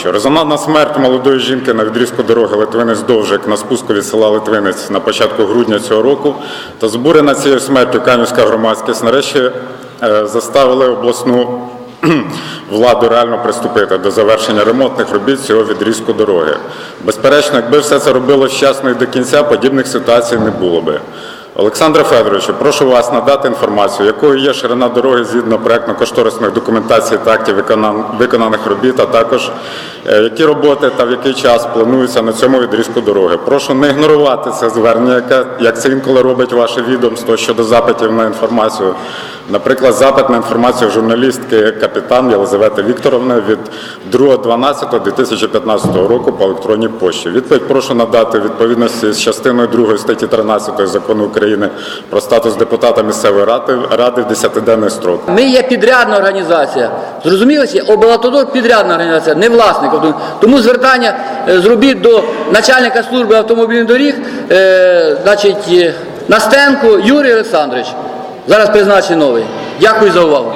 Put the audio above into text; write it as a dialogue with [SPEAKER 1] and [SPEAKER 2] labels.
[SPEAKER 1] Що Резонансна смерть молодої жінки на відрізку дороги Литвинець Довжик на спуску від села Литвинець на початку грудня цього року та збурена цією смертю Канівська громадськість нарешті е, заставили обласну владу реально приступити до завершення ремонтних робіт цього відрізку дороги. Безперечно, якби все це робилося вчасно і до кінця, подібних ситуацій не було би. Олександре Федоровичу, прошу вас надати інформацію, якою є ширина дороги згідно проектно-кошторисної документації та актів виконаних робіт, а також які роботи та в який час плануються на цьому відрізку дороги. Прошу не ігнорувати це звернення, яке, як це інколи робить ваше відомство щодо запитів на інформацію. Наприклад, запит на інформацію журналістки капітан Єлизавети Вікторовни від 2.12.2015 року по електронній пошті. Відповідь прошу надати у відповідності з частиною 2 статті 13 закону України про статус депутата місцевої ради, ради в 10-денний строк.
[SPEAKER 2] Ми є підрядна організація. Зрозуміло, чи облавтодор підрядна організація, не власник. Тому звертання е, зробіть до начальника служби автомобільних доріг, е, значить, е, Настенко Юрій Олександрович. Зараз призначений новий. Дякую за увагу.